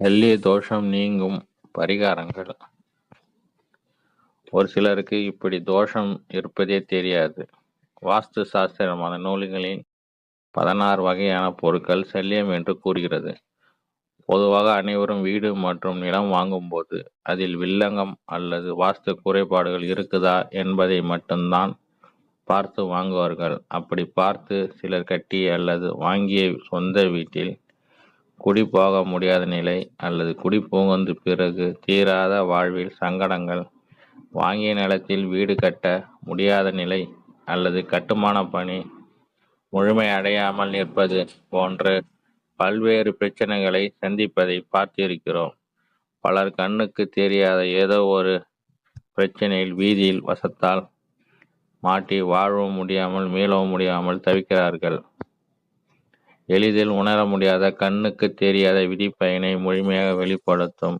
எல்லிய தோஷம் நீங்கும் பரிகாரங்கள். ஒரு சிலருக்கு இப்படி தோஷம் இருப்பதே தெரியாது. வாஸ்து சாஸ்திரமான நூல்களின் பதினாறு வகையான பொருட்கள் செல்லியம் என்று கூறுகிறது. பொதுவாக அனைவரும் வீடு மற்றும் நிலம் வாங்கும்போது அதில் வில்லங்கம் அல்லது வாஸ்து குறைபாடுகள் இருக்குதா என்பதை மட்டும்தான் பார்த்து வாங்குவார்கள். அப்படி பார்த்து சிலர் கட்டி அல்லது வாங்கிய சொந்த வீட்டில் குடி போக முடியாத நிலை அல்லது குடி புகுந்து பிறகு தீராத வாழ்வில் சங்கடங்கள் வாங்கிய நிலத்தில் வீடு கட்ட முடியாத நிலை அல்லது கட்டுமான பணி முழுமை அடையாமல் நிற்பது போன்ற பல்வேறு பிரச்சனைகளை சந்திப்பதை பார்த்திருக்கிறோம். பலர் கண்ணுக்கு தெரியாத ஏதோ ஒரு பிரச்சனையில் வீதியில் வசத்தால் மாட்டி வாழவும் முடியாமல் மீளவும் முடியாமல் தவிக்கிறார்கள். எளிதில் உணர முடியாத கண்ணுக்கு தெரியாத விதிப்பயனை முழுமையாக வெளிப்படுத்தும்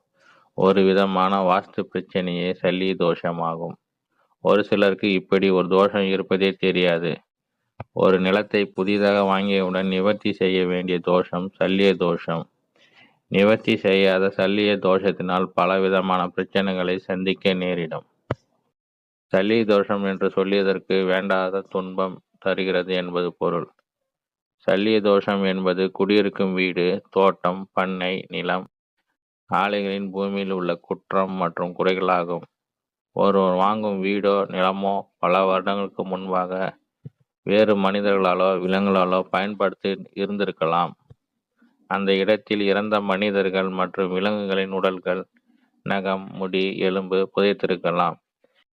ஒரு விதமான வாஸ்து பிரச்சனையே சல்லி தோஷமாகும். ஒரு சிலருக்கு இப்படி ஒரு தோஷம் இருப்பதே தெரியாது. ஒரு நிலத்தை புதிதாக வாங்கியவுடன் நிவர்த்தி செய்ய வேண்டிய தோஷம் சல்லிய தோஷம். நிவர்த்தி செய்யாத சல்லிய தோஷத்தினால் பலவிதமான பிரச்சனைகளை சந்திக்க நேரிடும். சல்லி தோஷம் என்று சொல்லியதற்கு வேண்டாத துன்பம் தருகிறது என்பது பொருள். சல்லிய தோஷம் என்பது குடியிருக்கும் வீடு தோட்டம் பண்ணை நிலம். ஆலைகளின் பூமியில் உள்ள குற்றம் மற்றும் குறைகளாகும். ஒருவர் வாங்கும் வீடோ நிலமோ பல வருடங்களுக்கு முன்பாக வேறு மனிதர்களாலோ விலங்குகளாலோ பயன்படுத்தி இருந்திருக்கலாம். அந்த இடத்தில் இறந்த மனிதர்கள் மற்றும் விலங்குகளின் உடல்கள் நகம் முடி எலும்பு புதைத்திருக்கலாம்.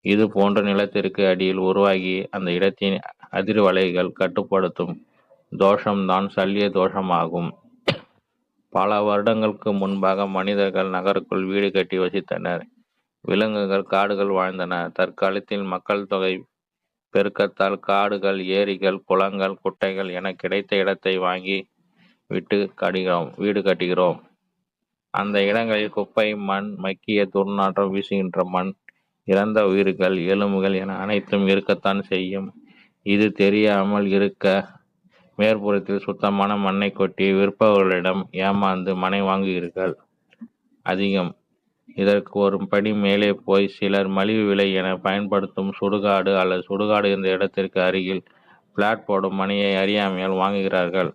இது போன்ற நிலத்திற்கு அடியில் உருவாகி அந்த இடத்தின் அதிர்வலைகள் கட்டுப்படுத்தும் தோஷம்தான் சல்லிய தோஷமாகும். பல வருடங்களுக்கு முன்பாக மனிதர்கள் நகருக்குள் வீடு கட்டி வசித்தனர். விலங்குகள் காடுகள் வாழ்ந்தன. தற்காலத்தில் மக்கள் தொகை பெருக்கத்தால் காடுகள் ஏரிகள் குளங்கள் குட்டைகள் என கிடைத்த இடத்தை வாங்கி விட்டு கட்டுகிறோம் வீடு கட்டுகிறோம். அந்த இடங்களில் குப்பை மண் மக்கிய துர்நாற்றம் வீசுகின்ற மண் இறந்த உயிர்கள் எலும்புகள் என அனைத்தும் இருக்கத்தான் செய்யும். இது தெரியாமல் இருக்க மேற்புறத்தில் சுத்தமான மண்ணை கொட்டி விற்பவர்களிடம் ஏமாந்து மனை வாங்குகிறீர்கள். அதிகம். இதற்கு ஒரு படி மேலே போய் சிலர் மலிவு விலை என பயன்படுத்தும் சுடுகாடு அல்லது சுடுகாடு இருந்த இடத்திற்கு அருகில் பிளாட் போடும் மணியை அறியாமையால் வாங்குகிறார்கள்.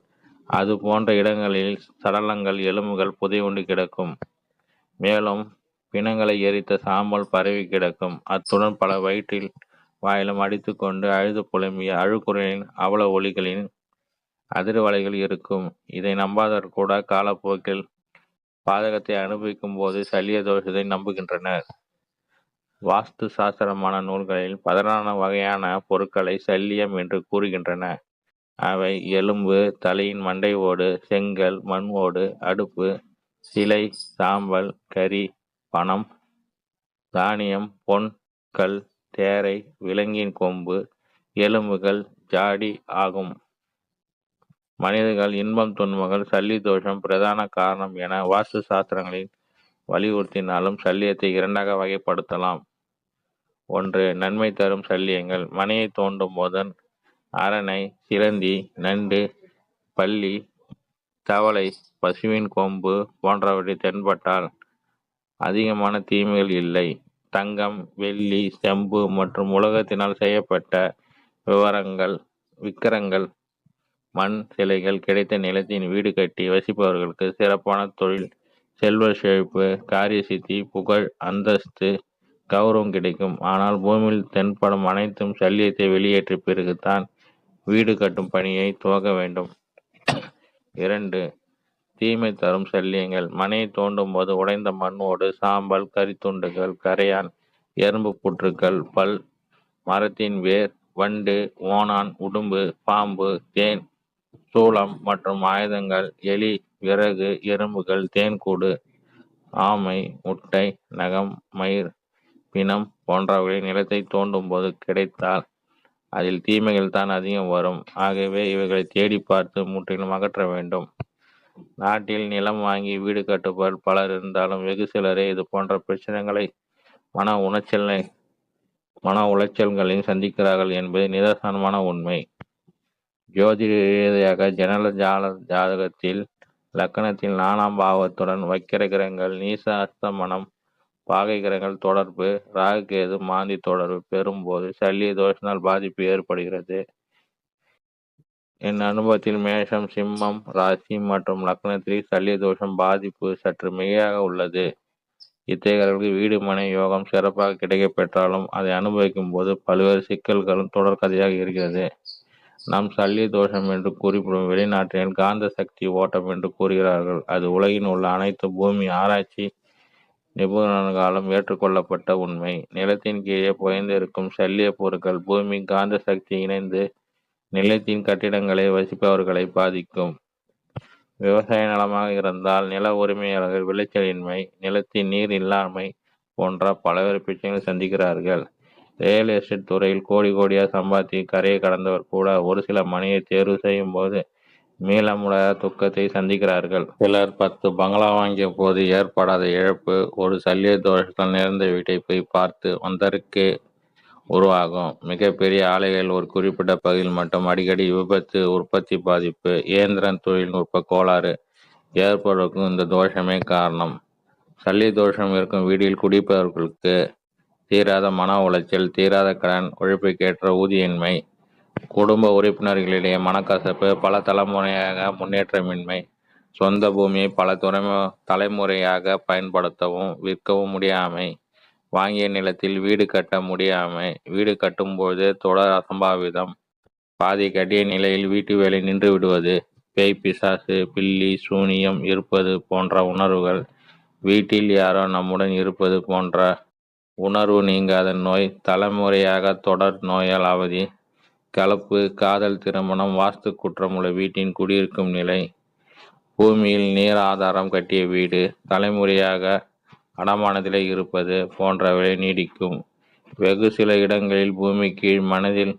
அது போன்ற இடங்களில் சடலங்கள் எலும்புகள் புதையுண்டு கிடக்கும். மேலும் பிணங்களை எரித்த சாம்பல் பரவி கிடக்கும். அத்துடன் பல வயிற்றில் வாயிலும் அடித்துக்கொண்டு அழுது புலம்பிய அழுக்குறையின் அவல ஒளிகளின் அதிர்வலைகள் இருக்கும். இதை நம்பாதவர் கூட காலப்போக்கில் பாதகத்தை அனுபவிக்கும் போது சல்லிய தோஷத்தை நம்புகின்றனர். வாஸ்து சாஸ்திரமான நூல்களில் பதினாறு வகையான பொருட்களை சல்லியம் என்று கூறுகின்றன. அவை எலும்பு தலையின் மண்டை ஓடு செங்கல் மண் ஓடு அடுப்பு சிலை சாம்பல் கரி பணம் தானியம் பொன் கல் தேரை விலங்கின் கொம்பு எலும்புகள் ஜாடி ஆகும். மனிதர்கள் இன்பம் துன்பங்கள் சல்லி தோஷம் பிரதான காரணம் என வாஸ்து சாஸ்திரங்களில் வலியுறுத்தினாலும் சல்லியத்தை இரண்டாக வகைப்படுத்தலாம். ஒன்று நன்மை தரும் சல்லியங்கள். மனையை தோண்டும் போதன் அரணை சிலந்தி நண்டு பள்ளி தவளை பசுவின் கொம்பு போன்றவற்றை தென்பட்டால் அதிகமான தீமைகள் இல்லை. தங்கம் வெள்ளி செம்பு மற்றும் உலகத்தினால் செய்யப்பட்ட விவரங்கள் விக்கிரங்கள் மண் சிலைகள் கிடைத்த நிலத்தின் வீடு கட்டி வசிப்பவர்களுக்கு சிறப்பான தொழில் செல்வ செழிப்பு காரிய சித்தி புகழ் அந்தஸ்து கௌரவம் கிடைக்கும். ஆனால் பூமியில் தென்படும் அனைத்தும் சல்லியத்தை வெளியேற்றிய பிறகுதான் வீடு கட்டும் பணியை துவங்க வேண்டும். இரண்டு தீமை தரும் சல்லியங்கள். மனையை தோண்டும் போது உடைந்த மண்ணோடு சாம்பல் கரித்துண்டுகள் கரையான் எறும்பு புற்றுக்கள் பல் மரத்தின் வேர் வண்டு ஓணான் உடும்பு பாம்பு தேன் சூளம் மற்றும் ஆயுதங்கள் எலி விறகு எறும்புகள் தேன்கூடு ஆமை முட்டை நகம் மயிர் பிணம் போன்றவை நிலத்தை தோண்டும் போது கிடைத்தால் அதில் தீமைகள் தான் அதிகம் வரும். ஆகவே இவைகளை தேடி பார்த்து முற்றிலும் அகற்ற வேண்டும். நாட்டில் நிலம் வாங்கி வீடு கட்டுபவர் பலர் இருந்தாலும் வெகு சிலரே இது போன்ற பிரச்சனைகளை மன உளைச்சலை மன உளைச்சல்களையும் சந்திக்கிறார்கள் என்பது நிதர்சனமான உண்மை. ஜோதிட ரீதியாக ஜனன ஜால ஜாதகத்தில் லக்கணத்தில் நாலாம் பாவத்துடன் வக்கிர கிரகங்கள் நீச அஸ்தமனம் பாகை கிரகங்கள் தொடர்பு ராகு கேது மாந்தி தொடர்பு பெறும்போது சல்லிய தோஷனால் பாதிப்பு ஏற்படுகிறது. என் அனுபவத்தில் மேஷம் சிம்மம் ராசி மற்றும் லக்னத்தில் சல்லிய தோஷம் பாதிப்பு சற்று மிகையாக உள்ளது. இத்தகையவர்களுக்கு வீடு மனை யோகம் சிறப்பாக கிடைக்கப் பெற்றாலும் அதை அனுபவிக்கும் போது பல்வேறு சிக்கல்களும் தொடர்கதையாக இருக்கிறது. நாம் சல்லிய தோஷம் என்று குறிப்பிடும் வெளிநாட்டினர் காந்த சக்தி ஓட்டம் என்று கூறுகிறார்கள். அது உலகில் உள்ள அனைத்து பூமி ஆராய்ச்சி நிபுணர்களாலும் ஏற்றுக்கொள்ளப்பட்ட உண்மை. நிலத்தின் கீழே புயந்திருக்கும் சல்லிய பொருட்கள் பூமி காந்த சக்தி இணைந்து நிலத்தின் கட்டிடங்களை வசிப்பவர்களை பாதிக்கும். விவசாய நிலமாக இருந்தால் நில உரிமையாளர்கள் விளைச்சலின்மை நிலத்தின் நீர் இல்லாமை போன்ற பல்வேறு பிரச்சனைகளை சந்திக்கிறார்கள். ரியல் எஸ்டேட் துறையில் கோடி கோடியாக சம்பாதி கரையை கடந்தவர் கூட ஒரு சில மணியை தேர்வு செய்யும் போது மீளமுடாத துக்கத்தை சந்திக்கிறார்கள். சிலர் பத்து பங்களா வாங்கிய போது ஏற்படாத இழப்பு ஒரு சல்லிய தோஷத்தால் நேர்ந்த வீட்டை போய் பார்த்து வந்ததற்கே உருவாகும். மிகப்பெரிய ஆலைகள் ஒரு குறிப்பிட்ட பகுதியில் மட்டும் அடிக்கடி விபத்து உற்பத்தி பாதிப்பு இயந்திரன் தொழில்நுட்ப கோளாறு ஏற்படுவதற்கும் இந்த தோஷமே காரணம். சல்லி தோஷம் இருக்கும் வீட்டில் குடிப்பவர்களுக்கு தீராத மன உளைச்சல் தீராத கடன் உழைப்புக்கேற்ற ஊதியின்மை குடும்ப உறுப்பினர்களிடையே மனக்கசப்பு பல தலைமுறையாக முன்னேற்றமின்மை சொந்த பூமியை பல துறைமு தலைமுறையாக பயன்படுத்தவும் விற்கவும் முடியாமை வாங்கிய நிலத்தில் வீடு கட்ட முடியாமை வீடு கட்டும்போது தொடர் அசம்பாவிதம் பாதி கட்டிய நிலையில் வீட்டு வேலை நின்று விடுவது பேய் பிசாசு பில்லி சூனியம் இருப்பது போன்ற உணர்வுகள் வீட்டில் யாரோ நம்முடன் இருப்பது போன்ற உணர்வு நீங்காத நோய் தலைமுறையாக தொடர் நோயால் அவதி கலப்பு காதல் திருமணம் வாஸ்து குற்றமுள்ள வீட்டின் குடியிருக்கும் நிலை பூமியில் நீர் ஆதாரம் கட்டிய வீடு தலைமுறையாக அடமானத்திலே இருப்பது போன்றவை நீடிக்கும். வெகு சில இடங்களில் பூமி கீழ் மனதில்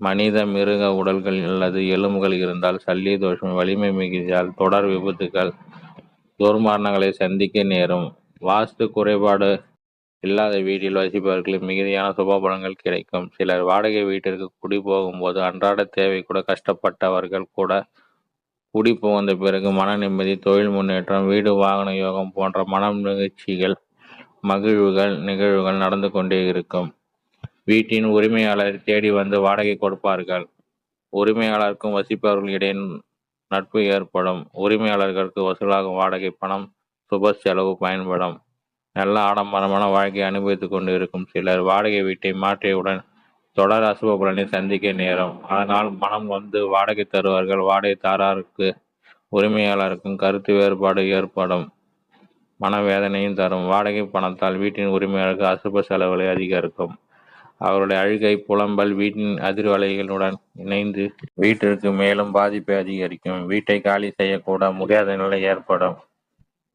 மனித மிருக உடல்கள் அல்லது எலும்புகள் இருந்தால் சல்லி தோஷம் வலிமை மிகுதியால் தொடர் விபத்துகள் துர்மரணங்களை சந்திக்க நேரும். வாஸ்து குறைபாடு இல்லாத வீட்டில் வசிப்பவர்களுக்கு மிகுதியான சுபபலங்கள் கிடைக்கும். சிலர் வாடகை வீட்டிற்கு குடி போகும்போது அன்றாட தேவை கூட கஷ்டப்பட்டவர்கள் கூட குடி புகுந்த பிறகு மன நிம்மதி தொழில் முன்னேற்றம் வீடு வாகன யோகம் போன்ற மன நிகழ்ச்சிகள் மகிழ்வுகள் நிகழ்வுகள் நடந்து கொண்டே இருக்கும். வீட்டின் உரிமையாளர் தேடி வந்து வாடகை கொடுப்பார்கள். உரிமையாளருக்கும் வசிப்பவர்களிடையே நட்பு ஏற்படும். உரிமையாளர்களுக்கு வசூலாகும் வாடகை பணம் சுப செலவு பயன்படும். நல்ல ஆடம்பரமான வாழ்க்கையை அனுபவித்துக் கொண்டு இருக்கும் சிலர் வாடகை வீட்டை மாற்றியவுடன் தொடர் அசுப பலனை சந்திக்க நேரும். அதனால் மனம் வந்து வாடகை தருவார்கள். வாடகை தாராருக்கு உரிமையாளருக்கும் கருத்து வேறுபாடு ஏற்படும். மனவேதனையும் தரும். வாடகை பணத்தால் வீட்டின் உரிமையாளருக்கு அசுப செலவுகளை அதிகரிக்கும். அவருடைய அழுகை புலம்பல் வீட்டின் அதிர்வலைகளுடன் இணைந்து வீட்டிற்கு மேலும் பாதிப்பை அதிகரிக்கும். வீட்டை காலி செய்யக்கூட முடியாத நிலை ஏற்படும்.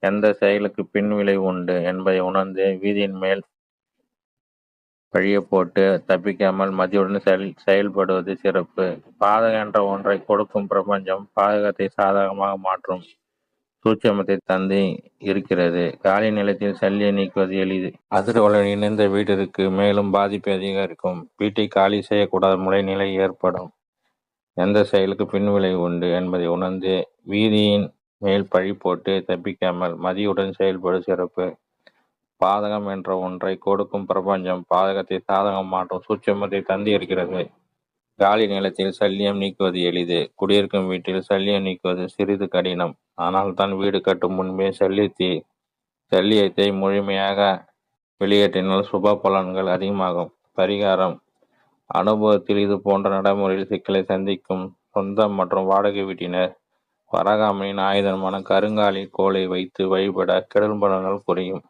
எந்த செயலுக்கு பின்விளை உண்டு என்பதை உணர்ந்து வீதியின் மேல் பழிய போட்டு தப்பிக்காமல் மதியுடன் செயல் செயல்படுவது சிறப்பு. பாதகம் என்ற ஒன்றை கொடுக்கும் பிரபஞ்சம் பாதகத்தை சாதகமாக மாற்றும் சூட்சமத்தை தந்து இருக்கிறது. காலி நிலத்தில் சல்லியை நீக்குவது எளிது. அதிர்வலன் இணைந்த வீட்டிற்கு மேலும் பாதிப்பு அதிகரிக்கும். வீட்டை காலி செய்யக்கூடாத முளைநிலை ஏற்படும். எந்த செயலுக்கு பின்விளை உண்டு என்பதை உணர்ந்து வீதியின் மேல் பழி போட்டு தப்பிக்காமல் மதியுடன் செயல்படும் சிறப்பு. பாதகம் என்ற ஒன்றை கொடுக்கும் பிரபஞ்சம் பாதகத்தை சாதகம் மாற்றும் சூட்சமத்தை தந்து இருக்கிறது காலி நிலத்தில் சல்லியம் நீக்குவது எளிது. குடியிருக்கும் வீட்டில் சல்லியம் நீக்குவது சிறிது கடினம். ஆனால் தான் வீடு கட்டும் முன்பே சல்லியத்தை சல்லியத்தை முழுமையாக வெளியேற்றினால் சுப பலன்கள் அதிகமாகும். பரிகாரம். அனுபவத்தில் இது போன்ற நடைமுறையில் சிக்கலை சந்திக்கும் சொந்த மற்றும் வாடகை வீட்டினர் வராகாமனின் ஆயுதமான கருங்காலி கோலை வைத்து வழிபட கெடுபலன்கள் குறையும்